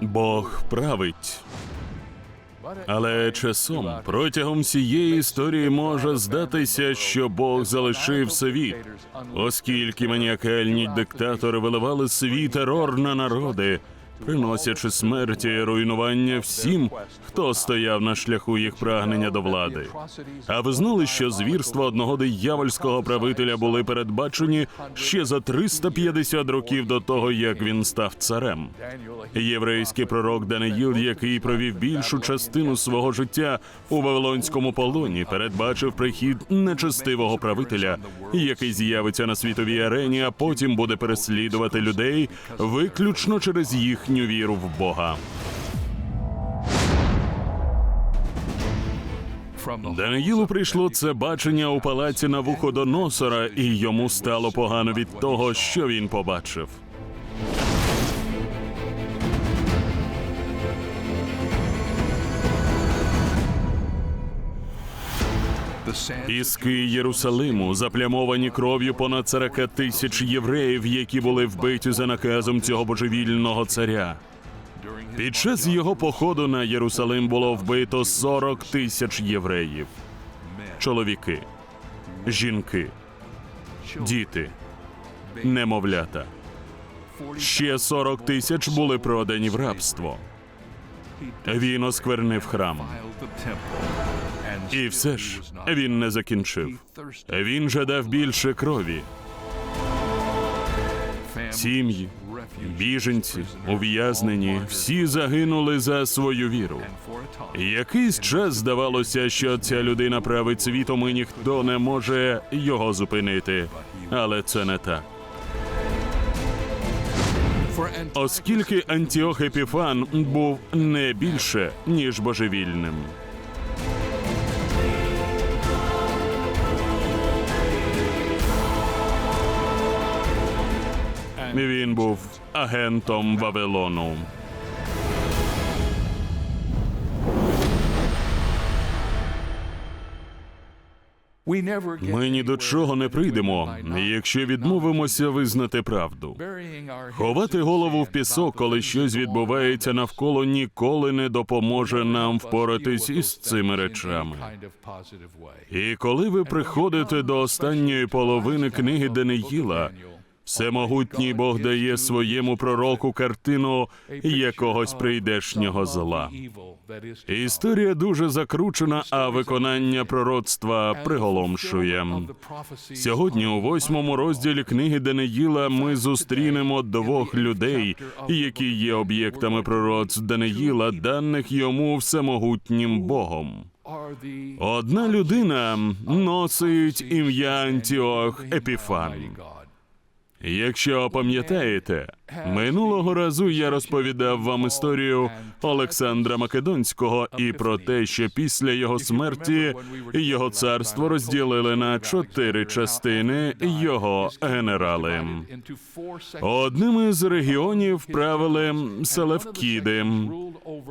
Бог править. Але часом протягом всієї історії може здатися, що Бог залишив світ, оскільки маніакальні диктатори виливали свій терор на народи, приносячи смерті і руйнування всім, хто стояв на шляху їх прагнення до влади. А ви знали, що звірства одного диявольського правителя були передбачені ще за 350 років до того, як він став царем? Єврейський пророк Даниїл, який провів більшу частину свого життя у Вавилонському полоні, передбачив прихід нечестивого правителя, який з'явиться на світовій арені, а потім буде переслідувати людей виключно через їхню віру в Бога. Даниїлу прийшло це бачення у палаці на вуходоносора, і йому стало погано від того, що він побачив. Піски Єрусалиму заплямовані кров'ю понад 40 тисяч євреїв, які були вбиті за наказом цього божевільного царя. Під час його походу на Єрусалим було вбито 40 тисяч євреїв, чоловіки, жінки, діти, немовлята. Ще 40 тисяч були продані в рабство. Він осквернив храм. І все ж він не закінчив. Він жадав більше крові. Сім'ї, біженці, ув'язнені, всі загинули за свою віру. Якийсь час здавалося, що ця людина править світом, і ніхто не може його зупинити. Але це не так. Оскільки Антіох Епіфан був не більше, ніж божевільним. Він був агентом Вавилону. Ми ні до чого не прийдемо, якщо відмовимося визнати правду. Ховати голову в пісок, коли щось відбувається навколо, ніколи не допоможе нам впоратись із цими речами. І коли ви приходите до останньої половини книги Даниїла, Всемогутній Бог дає своєму пророку картину якогось прийдешнього зла. Історія дуже закручена, а виконання пророцтва приголомшує. Сьогодні, у восьмому розділі книги Даниїла, ми зустрінемо двох людей, які є об'єктами пророцтв Даниїла, даних йому всемогутнім Богом. Одна людина носить ім'я Антіох Епіфан. Якщо пам'ятаєте, минулого разу я розповідав вам історію Олександра Македонського і про те, що після його смерті його царство розділили на чотири частини його генерали. Одним із регіонів правили Селевкіди.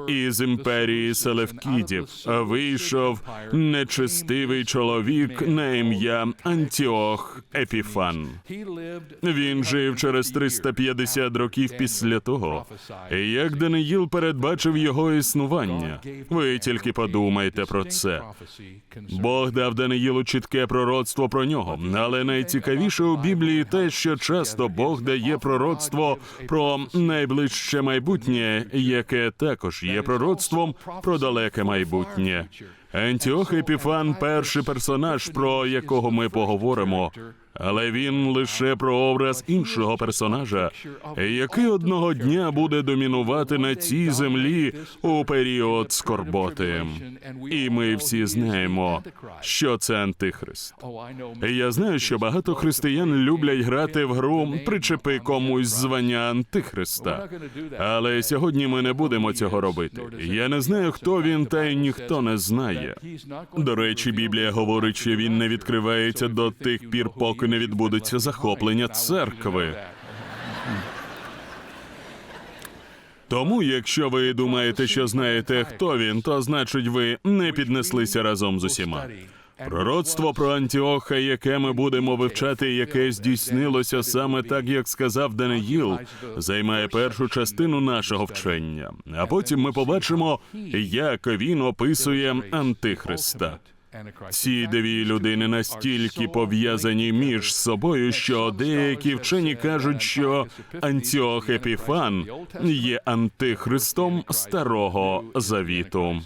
Із імперії Селевкідів вийшов нечестивий чоловік на ім'я Антіох Епіфан. Він жив через 350 років після того, як Даниїл передбачив його існування. Ви тільки подумайте про це. Бог дав Даниїлу чітке пророцтво про нього, але найцікавіше у Біблії те, що часто Бог дає пророцтво про найближче майбутнє, яке також є пророцтвом про далеке майбутнє. Антіох Епіфан перший персонаж, про якого ми поговоримо. Але він лише прообраз іншого персонажа, який одного дня буде домінувати на цій землі у період скорботи. І ми всі знаємо, що це антихрист. Я знаю, що багато християн люблять грати в гру причепи комусь звання антихриста. Але сьогодні ми не будемо цього робити. Я не знаю, хто він, та й ніхто не знає. До речі, Біблія говорить, що він не відкривається до тих пір, поки не відбудеться захоплення церкви. Тому, якщо ви думаєте, що знаєте, хто він, то значить ви не піднеслися разом з усіма. Пророцтво про Антіоха, яке ми будемо вивчати, яке здійснилося саме так, як сказав Даниїл, займає першу частину нашого вчення. А потім ми побачимо, як він описує Антихриста. Ці дві людини настільки пов'язані між собою, що деякі вчені кажуть, що Антіох Епіфан є антихристом старого завіту.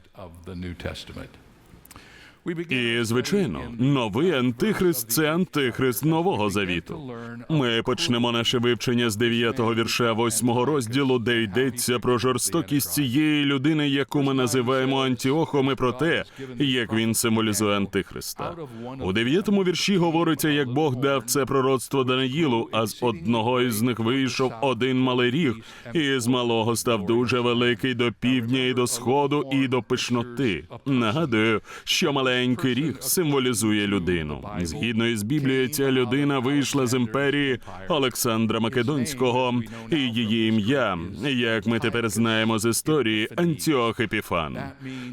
І звичайно, новий антихрист це антихрист нового завіту. Ми почнемо наше вивчення з 9-го вірша 8-го розділу, де йдеться про жорстокість цієї людини, яку ми називаємо Антіохом, і про те, як він символізує антихриста. У 9-му вірші говориться, як Бог дав це пророцтво Даниїлу, а з одного із них вийшов один малий ріг, і з малого став дуже великий до півдня і до сходу, і до пишноти. Нагадую, що маленький ріг символізує людину. Згідно із Біблією, ця людина вийшла з імперії Олександра Македонського, і її ім'я, як ми тепер знаємо з історії, Антіох Епіфан.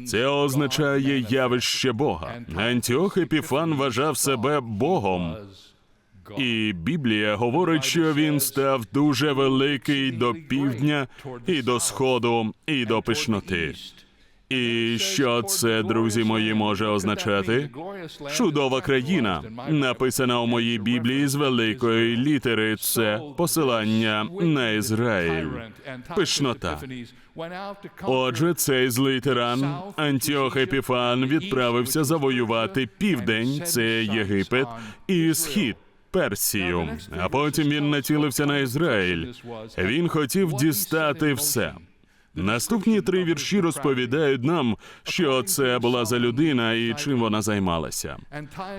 Це означає явище Бога. Антіох Епіфан вважав себе Богом. І Біблія говорить, що він став дуже великий до півдня, і до сходу, і до пишноти. І що це, друзі мої, може означати? Чудова країна, написана у моїй Біблії з великої літери. Це посилання на Ізраїль. Пишнота. Отже, цей злий тиран Антіох Епіфан відправився завоювати південь, це Єгипет, і схід. Персію, а потім він націлився на Ізраїль. Він хотів дістати все. Наступні три вірші розповідають нам, що це була за людина і чим вона займалася.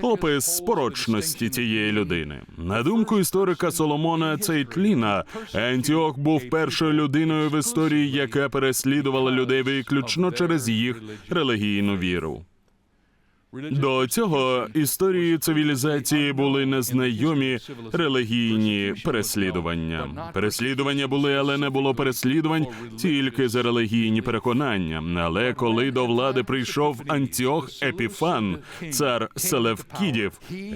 Опис спорочності цієї людини. На думку історика Соломона Цейтліна, Антіох був першою людиною в історії, яка переслідувала людей виключно через їх релігійну віру. До цього історії цивілізації були незнайомі релігійні переслідування. Переслідування були, але не було переслідувань тільки за релігійні переконання. Але коли до влади прийшов Антіох Епіфан, цар Селевкідів,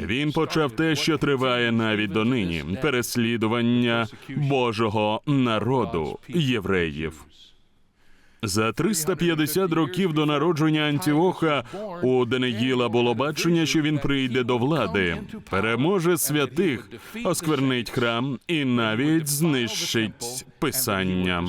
він почав те, що триває навіть донині переслідування Божого народу євреїв. За 350 років до народження Антіоха у Даниїла було бачення, що він прийде до влади, переможе святих, осквернить храм і навіть знищить писання.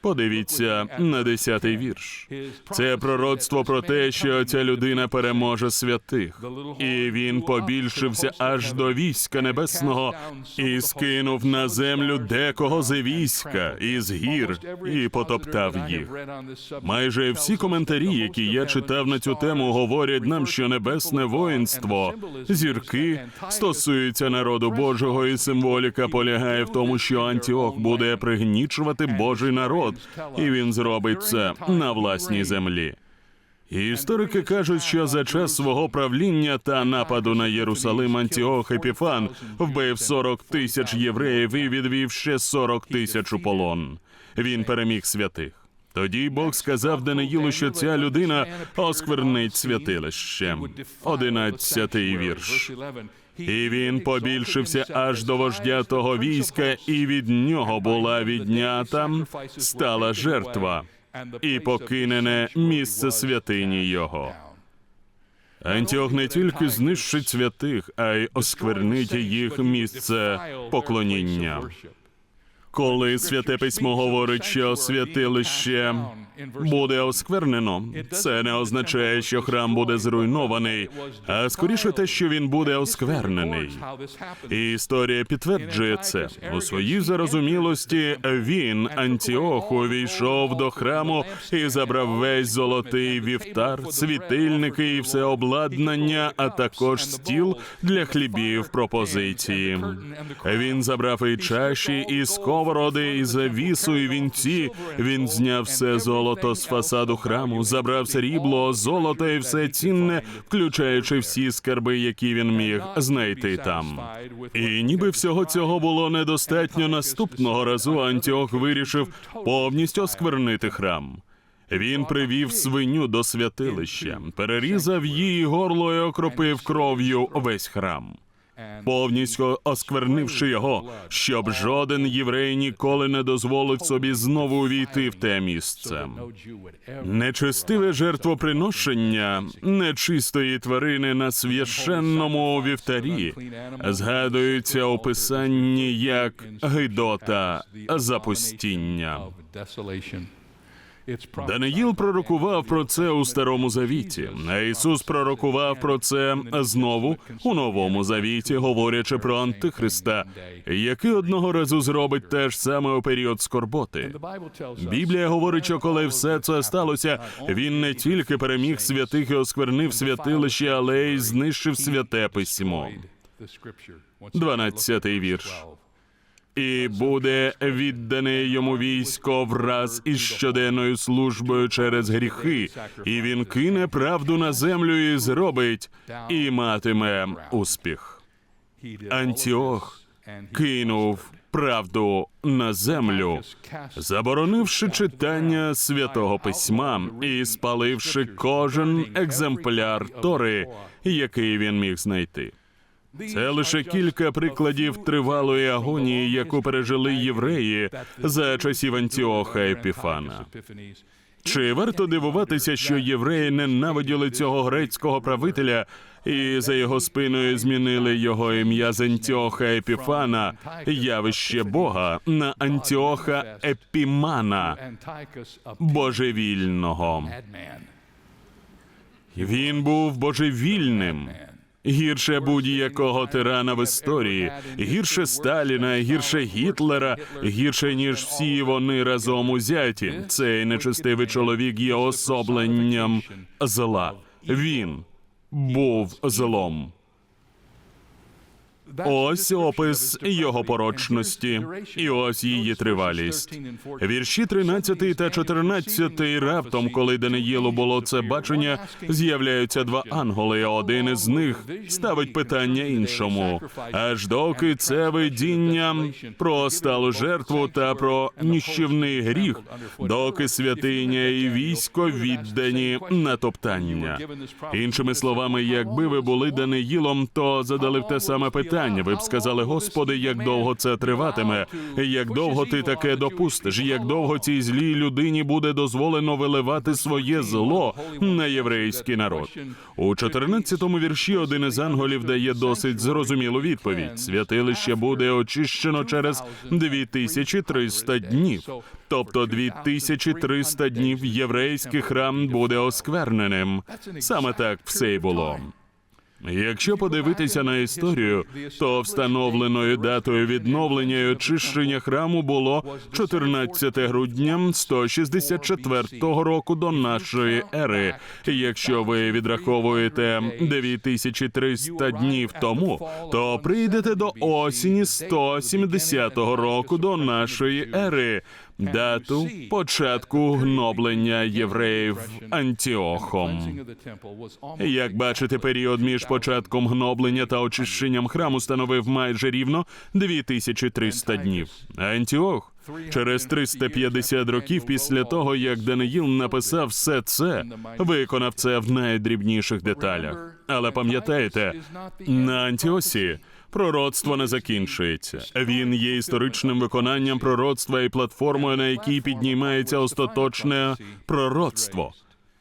Подивіться на десятий вірш. Це пророцтво про те, що ця людина переможе святих, і він побільшився аж до війська небесного і скинув на землю декого з війська із гір і потоптав їх. Майже всі коментарі, які я читав на цю тему, говорять нам, що небесне воїнство, зірки стосуються народу Божого, і символіка полягає в тому, що Антіох буде пригнічувати Божий народ, і він зробить це на власній землі. І Історики кажуть, що за час свого правління та нападу на Єрусалим Антіох Епіфан вбив 40 тисяч євреїв і відвів ще 40 тисяч у полон. Він переміг святих. Тоді Бог сказав Даниїлу, що ця людина осквернить святилище. Одинадцятий вірш. І він побільшився аж до вождя того війська, і від нього була віднята стала жертва, і покинене місце святині його. Антіох не тільки знищить святих, а й осквернить їх місце поклоніння. Коли святе письмо говорить, що святилище буде осквернено, це не означає, що храм буде зруйнований, а скоріше те, що він буде осквернений. І історія підтверджує це у своїй зарозумілості. Він Антіох увійшов до храму і забрав весь золотий вівтар, світильники і все обладнання, а також стіл для хлібів пропозиції. Він забрав і чаші, і сковороди, і завісу, і вінці. Він зняв все золото з фасаду храму, забрав срібло, золото і все цінне, включаючи всі скарби, які він міг знайти там. І ніби всього цього було недостатньо. Наступного разу Антіох вирішив повністю осквернити храм. Він привів свиню до святилища, перерізав її горло і окропив кров'ю весь храм, повністю осквернивши його, щоб жоден єврей ніколи не дозволив собі знову увійти в те місце. Нечестиве жертвоприношення нечистої тварини на священному вівтарі згадується у писанні як гидота запустіння. Даниїл пророкував про це у старому завіті. А Ісус пророкував про це знову у новому завіті, говорячи про антихриста, який одного разу зробить те ж саме у період скорботи. Біблія говорить, що коли все це сталося, він не тільки переміг святих і осквернив святилище, але й знищив святе письмо. 12-й вірш. І буде віддане йому військо враз із щоденною службою через гріхи, і він кине правду на землю і зробить, і матиме успіх. Антіох кинув правду на землю, заборонивши читання святого письма і спаливши кожен екземпляр Тори, який він міг знайти. Це лише кілька прикладів тривалої агонії, яку пережили євреї за часів Антіоха Епіфана. Чи варто дивуватися, що євреї ненавиділи цього грецького правителя і за його спиною змінили його ім'я з Антіоха Епіфана, явище Бога, на Антіоха Епімана, божевільного? Він був божевільним. Гірше будь-якого тирана в історії, гірше Сталіна, гірше Гітлера, гірше ніж всі вони разом узяті. Цей нечестивий чоловік є особленням зла. Він був злом. Ось опис його порочності, і ось її тривалість. Вірші 13 та 14 раптом, коли Даниїлу було це бачення, з'являються два ангели. а Один із них ставить питання іншому. Аж доки це видіння про сталу жертву та про ніщівний гріх, доки святиня і військо віддані на топтання. Іншими словами, якби ви були Даниїлом, то задали б те саме питання. Ви б сказали, Господи, як довго це триватиме, як довго ти таке допустиш, як довго цій злій людині буде дозволено виливати своє зло на єврейський народ. У 14-му вірші один із ангелів дає досить зрозумілу відповідь: святилище буде очищено через 2300 днів. Тобто 2300 днів єврейський храм буде оскверненим. Саме так все й було. Якщо подивитися на історію, то встановленою датою відновлення і очищення храму було 14 грудня 164 року до нашої ери. Якщо ви відраховуєте 9300 днів тому, то прийдете до осені 170 року до нашої ери. Дату початку гноблення євреїв Антіохом. Як бачите, період між початком гноблення та очищенням храму становив майже рівно 2300 днів. Антіох через 350 років після того, як Даниїл написав все це, виконав це в найдрібніших деталях. Але пам'ятаєте, на Антіосі пророцтво не закінчується. Він є історичним виконанням пророцтва і платформою, на якій піднімається остаточне пророцтво.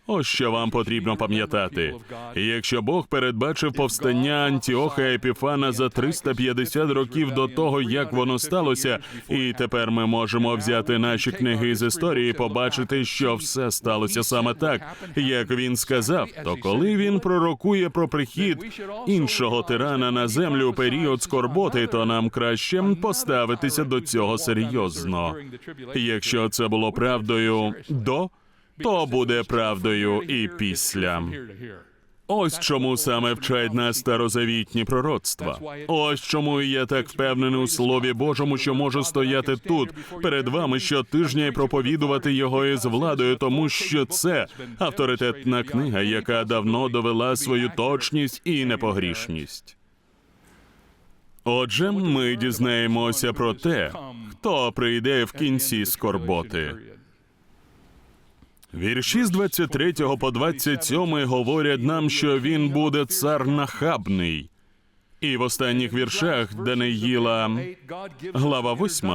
Ось що вам потрібно пам'ятати. Якщо Бог передбачив повстання Антіоха Епіфана за 350 років до того, як воно сталося, і тепер ми можемо взяти наші книги з історії, і побачити, що все сталося саме так, як він сказав. То коли він пророкує про прихід іншого тирана на землю у період скорботи, то нам краще поставитися до цього серйозно. Якщо це було правдою до то буде правдою і після. Ось чому саме вчать нас старозавітні пророцтва. Ось чому я так впевнений у Слові Божому, що можу стояти тут перед вами щотижня і проповідувати його із владою, тому що це авторитетна книга, яка давно довела свою точність і непогрішність. Отже, ми дізнаємося про те, хто прийде в кінці скорботи. Вірші з 23 по 27 говорять нам, що він буде цар нахабний. І в останніх віршах Даниїла, глава 8,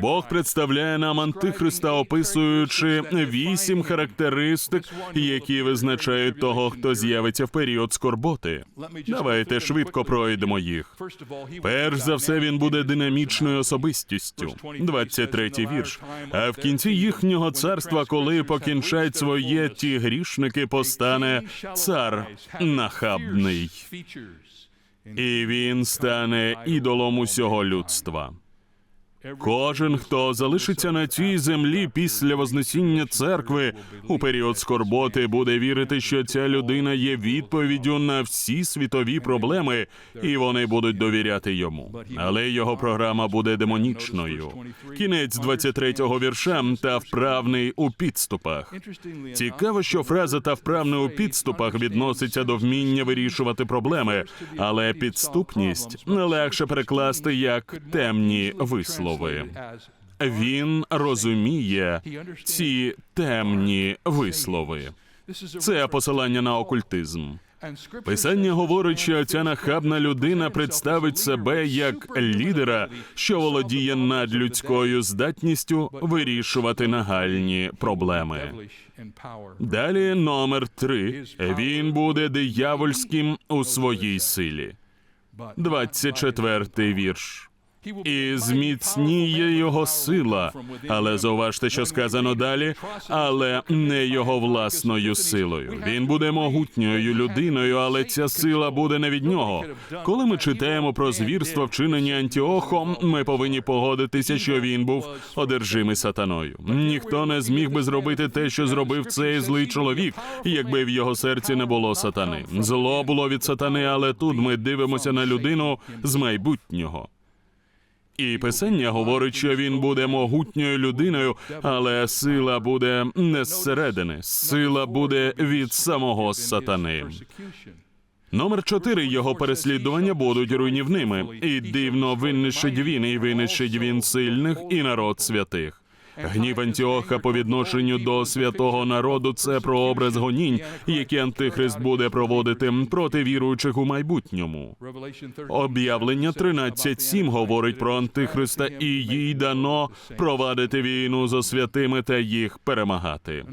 Бог представляє нам антихриста, описуючи вісім характеристик, які визначають того, хто з'явиться в період скорботи. Давайте швидко пройдемо їх. Перш за все, він буде динамічною особистістю. 23-й вірш. А в кінці їхнього царства, коли покінчать своє ті грішники, постане цар нахабний, і він стане ідолом усього людства. Кожен, хто залишиться на цій землі після вознесіння церкви у період скорботи, буде вірити, що ця людина є відповіддю на всі світові проблеми, і вони будуть довіряти йому. Але його програма буде демонічною. Кінець 23-го вірша та вправний у підступах. Цікаво, що фраза та вправний у підступах відноситься до вміння вирішувати проблеми, але підступність легше перекласти як темні вислови. Він розуміє ці темні вислови. Це посилання на окультизм. Писання говорить, що ця нахабна людина представить себе як лідера, що володіє надлюдською здатністю вирішувати нагальні проблеми. Далі номер три. Він буде диявольським у своїй силі. 24-й вірш. І зміцніє його сила, але зауважте, що сказано далі, але не його власною силою. Він буде могутньою людиною, але ця сила буде не від нього. Коли ми читаємо про звірства, вчинені Антіохом, ми повинні погодитися, що він був одержимий сатаною. Ніхто не зміг би зробити те, що зробив цей злий чоловік, якби в його серці не було сатани. Зло було від сатани, але тут ми дивимося на людину з майбутнього. І писання говорить, що він буде могутньою людиною, але сила буде не зсередини, сила буде від самого сатани. Номер чотири його переслідування будуть руйнівними, і дивно винищить він, і винищить він сильних і народ святих. Гнів Антіоха по відношенню до святого народу це прообраз гонінь, які антихрист буде проводити проти віруючих у майбутньому. Об'явлення 13.7 говорить про антихриста, і їй дано провадити війну зо святими та їх перемагати.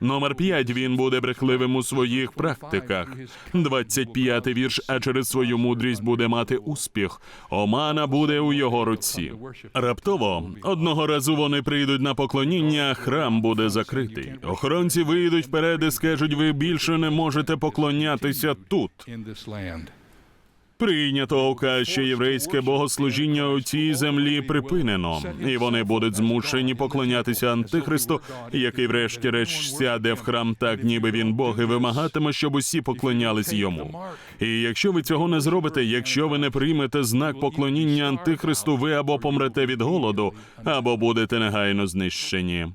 Номер 5. Він буде брехливим у своїх практиках. 25-й вірш. А через свою мудрість буде мати успіх. Омана буде у його руці. Раптово одного разу вони прийдуть на поклоніння, храм буде закритий. Охоронці вийдуть вперед і скажуть: ви більше не можете поклонятися тут. Прийнято указ, що єврейське богослужіння у цій землі припинено, і вони будуть змушені поклонятися антихристу, який, врешті-решт, сяде в храм так, ніби він Бог, і вимагатиме, щоб усі поклонялись йому. І якщо ви цього не зробите, якщо ви не приймете знак поклоніння антихристу, ви або помрете від голоду, або будете негайно знищені.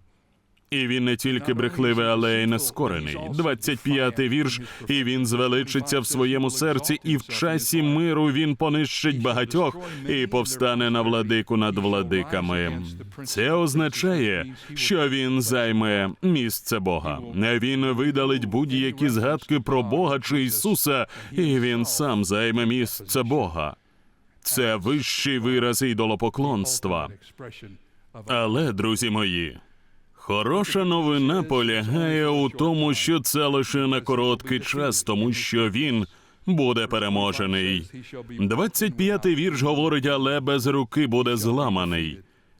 І він не тільки брехливий, але й нескорений. 25-й вірш. І він звеличиться в своєму серці, і в часі миру він понищить багатьох і повстане на владику над владиками. Це означає, що він займе місце Бога. Він видалить будь-які згадки про Бога чи Ісуса, і він сам займе місце Бога. Це вищий вираз ідолопоклонства. Але, друзі мої. Хороша новина полягає у тому, що це лише на короткий час, тому що він буде переможений. 25-й вірш говорить, але без руки буде зламаний.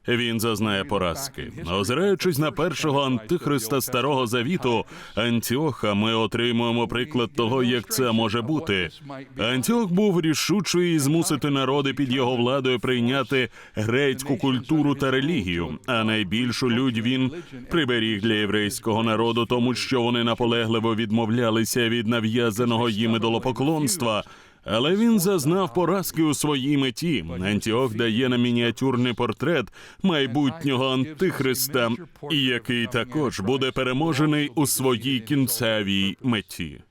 Він зазнає поразки. Озираючись на першого антихриста старого завіту Антіоха, ми отримуємо приклад того, як це може бути. Антіох був рішучий змусити народи під його владою прийняти грецьку культуру та релігію. А найбільшу людь він приберіг для єврейського народу, тому що вони наполегливо відмовлялися від нав'язаного їм ідолопоклонства. Але він зазнав поразки у своїй меті. Антіох дає нам мініатюрний портрет майбутнього антихриста, який також буде переможений у своїй кінцевій меті.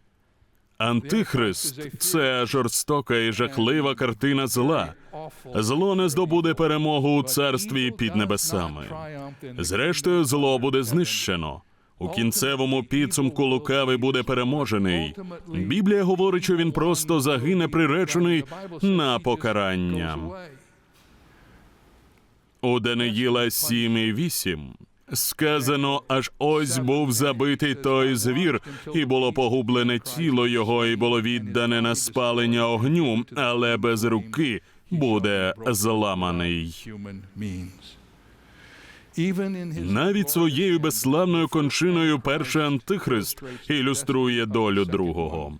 Антихрист це жорстока і жахлива картина зла. Зло не здобуде перемогу у царстві під небесами. Зрештою, зло буде знищено. У кінцевому підсумку лукавий буде переможений. Біблія говорить, що він просто загине приречений на покарання. У Даниїла 7 і 8 сказано, аж ось був забитий той звір, і було погублене тіло його, і було віддане на спалення огню, але без руки буде зламаний. Навіть своєю безславною кончиною перший антихрист ілюструє долю другого.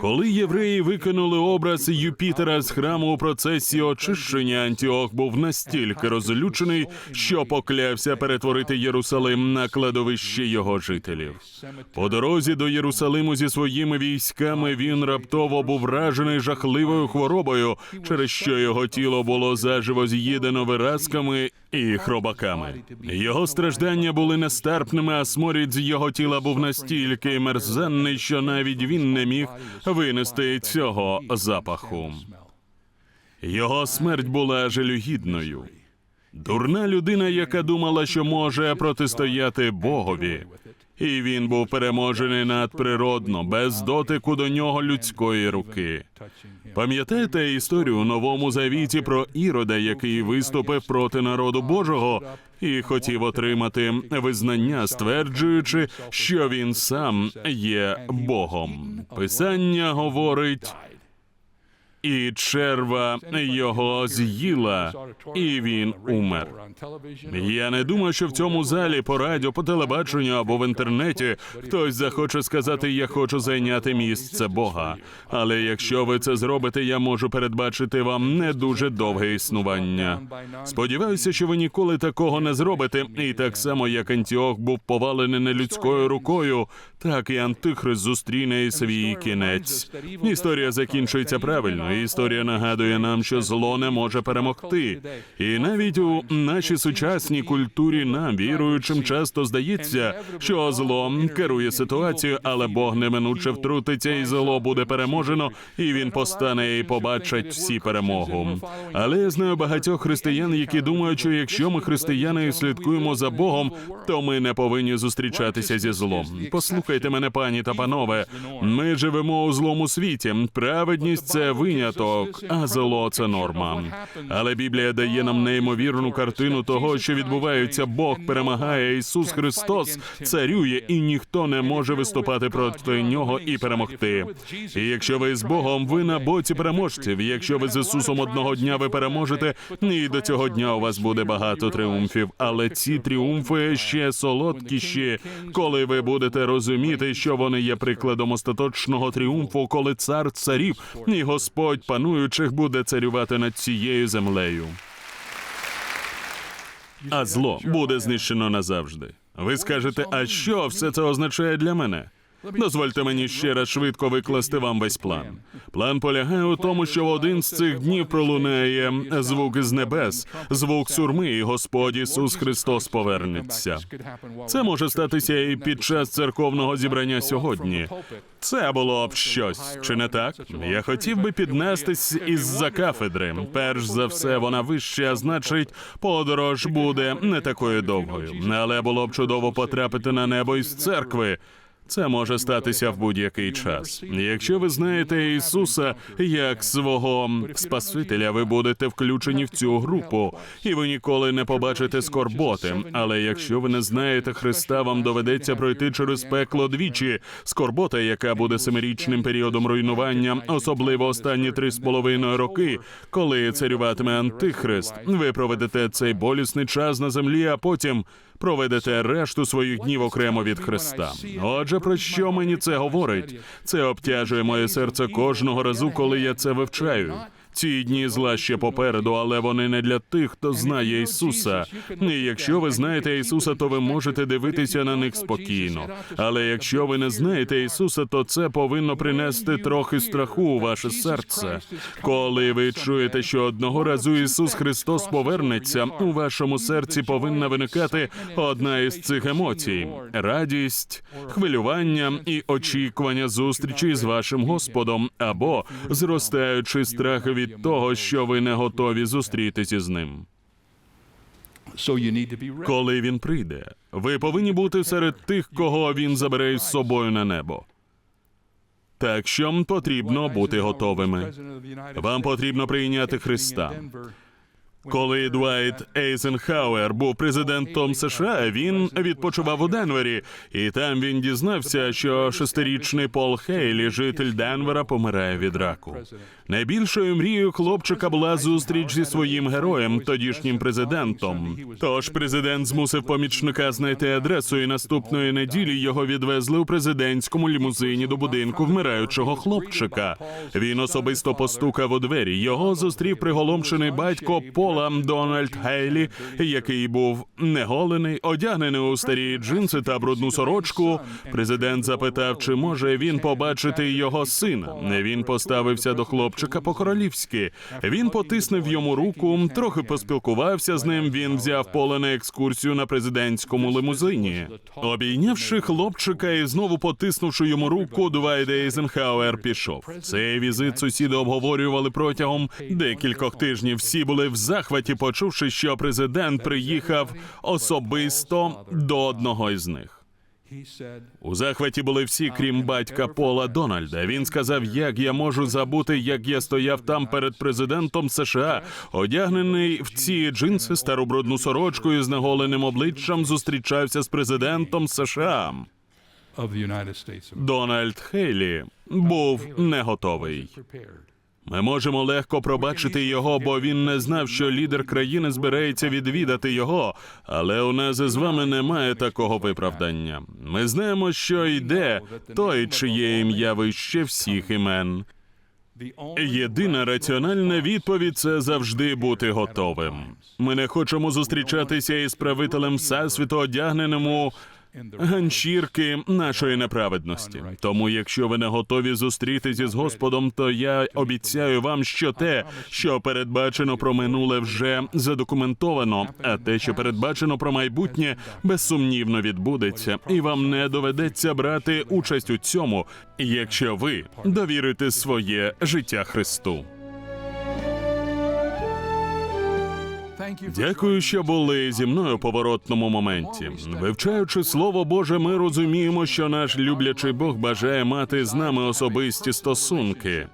Коли євреї викинули образ Юпітера з храму у процесі очищення, Антіох був настільки розлючений, що поклявся перетворити Єрусалим на кладовище його жителів. По дорозі до Єрусалиму зі своїми військами він раптово був вражений жахливою хворобою, через що його тіло було заживо з'їдено виразками і хробаками. Його страждання були нестерпними, а сморід з його тіла був настільки мерзенний, що навіть він не міг винести цього запаху. Його смерть була жалюгідною. Дурна людина, яка думала, що може протистояти Богові. І він був переможений надприродно, без дотику до нього людської руки. Пам'ятаєте історію у новому завіті про Ірода, який виступив проти народу Божого і хотів отримати визнання, стверджуючи, що він сам є Богом. Писання говорить. І черва його з'їла, і він умер. Я не думаю, що в цьому залі по радіо, по телебаченню або в інтернеті хтось захоче сказати, я хочу зайняти місце Бога. Але якщо ви це зробите, я можу передбачити вам не дуже довге існування. Сподіваюся, що ви ніколи такого не зробите. І так само, як Антіох був повалений не людською рукою, так і Антихрист зустріне і свій кінець. Історія закінчується правильно. Історія нагадує нам, що зло не може перемогти. І навіть у нашій сучасній культурі нам, віруючим, часто здається, що зло керує ситуацією, але Бог неминуче втрутиться, і зло буде переможено, і він постане і побачить всі перемогу. Але я знаю багатьох християн, які думають, що якщо ми християни слідкуємо за Богом, то ми не повинні зустрічатися зі злом. Послухайте мене, пані та панове. Ми живемо у злому світі. Праведність це виняток, а зло це норма. Але Біблія дає нам неймовірну картину того, що відбувається. Бог перемагає Ісус Христос, царює, і ніхто не може виступати проти нього і перемогти. І якщо ви з Богом, ви на боці переможців. Якщо ви з Ісусом одного дня ви переможете, і до цього дня у вас буде багато тріумфів. Але ці тріумфи ще солодкіші, коли ви будете розуміти, що вони є прикладом остаточного тріумфу, коли цар царів і Господь пануючих буде царювати над цією землею. А зло буде знищено назавжди. Ви скажете, а що все це означає для мене? Дозвольте мені ще раз швидко викласти вам весь план. План полягає у тому, що в один з цих днів пролунає звук з небес, звук сурми, і Господь Ісус Христос повернеться. Це може статися і під час церковного зібрання сьогодні. Це було б щось, чи не так? Я хотів би піднестись із-за кафедри. Перш за все, вона вища, значить, подорож буде не такою довгою. Але було б чудово потрапити на небо із церкви. Це може статися в будь-який час. Якщо ви знаєте Ісуса як свого Спасителя, ви будете включені в цю групу, і ви ніколи не побачите скорботи. Але якщо ви не знаєте Христа, вам доведеться пройти через пекло двічі. Скорбота, яка буде семирічним періодом руйнування, особливо останні три з половиною роки, коли царюватиме антихрист. Ви проведете цей болісний час на землі, а потім проведете решту своїх днів окремо від Христа. Отже, про що мені це говорить? Це обтяжує моє серце кожного разу, коли я це вивчаю. Ці дні зла ще попереду, але вони не для тих, хто знає Ісуса. І якщо ви знаєте Ісуса, то ви можете дивитися на них спокійно. Але якщо ви не знаєте Ісуса, то це повинно принести трохи страху у ваше серце. Коли ви чуєте, що одного разу Ісус Христос повернеться, у вашому серці повинна виникати одна із цих емоцій: радість, хвилювання і очікування зустрічі з вашим Господом, або зростаючи страх від того, що ви не готові зустрітися з ним. Коли він прийде, ви повинні бути серед тих, кого він забере з собою на небо. Так що потрібно бути готовими. Вам потрібно прийняти Христа. Коли Двайт Ейзенхауер був президентом США, він відпочивав у Денвері, і там він дізнався, що шестирічний Пол Хейлі, житель Денвера, помирає від раку. Найбільшою мрією хлопчика була зустріч зі своїм героєм, тодішнім президентом. Тож президент змусив помічника знайти адресу, і наступної неділі його відвезли у президентському лімузині до будинку вмираючого хлопчика. Він особисто постукав у двері. Його зустрів приголомшений батько Пола Дональд Гейлі, який був неголений, одягнений у старі джинси та брудну сорочку. Президент запитав, чи може він побачити його сина. Він поставився до хлопчика по-королівськи. Він потиснув йому руку, трохи поспілкувався з ним. Він взяв поле на екскурсію на президентському лимузині. Обійнявши хлопчика і знову потиснувши йому руку, Двайт Ейзенхауер пішов. Цей візит сусіди обговорювали протягом декількох тижнів. Всі були в захваті, почувши, що президент приїхав особисто до одного із них. У захваті були всі, крім батька Пола Дональда. Він сказав, як я можу забути, як я стояв там перед президентом США, одягнений в ці джинси, стару брудну сорочку і з наголеним обличчям зустрічався з президентом США. Дональд Хейлі був не готовий. Ми можемо легко пробачити його, бо він не знав, що лідер країни збирається відвідати його. Але у нас із вами немає такого виправдання. Ми знаємо, що йде той, чиє ім'я вище всіх імен. Єдина раціональна відповідь це завжди бути готовим. Ми не хочемо зустрічатися із правителем всесвіту, одягненим у ганчірки нашої неправедності. Тому, якщо ви не готові зустрітися з Господом, то я обіцяю вам, що те, що передбачено про минуле, вже задокументовано, а те, що передбачено про майбутнє, безсумнівно відбудеться, і вам не доведеться брати участь у цьому, якщо ви довірите своє життя Христу. Дякую, що були зі мною у поворотному моменті. Вивчаючи слово Боже, ми розуміємо, що наш люблячий Бог бажає мати з нами особисті стосунки.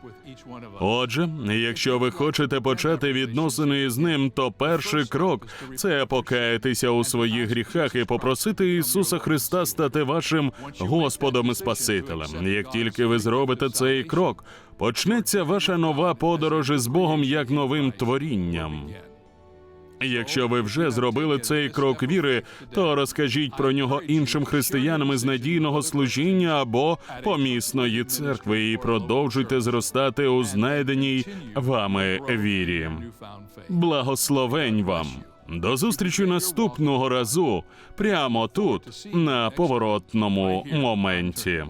Отже, якщо ви хочете почати відносини з ним, то перший крок це покаятися у своїх гріхах і попросити Ісуса Христа стати вашим Господом і Спасителем. Як тільки ви зробите цей крок, почнеться ваша нова подорож із Богом як новим творінням. Якщо ви вже зробили цей крок віри, то розкажіть про нього іншим християнам із надійного служіння або помісної церкви і продовжуйте зростати у знайденій вами вірі. Благословень вам. До зустрічі наступного разу, прямо тут, на поворотному моменті.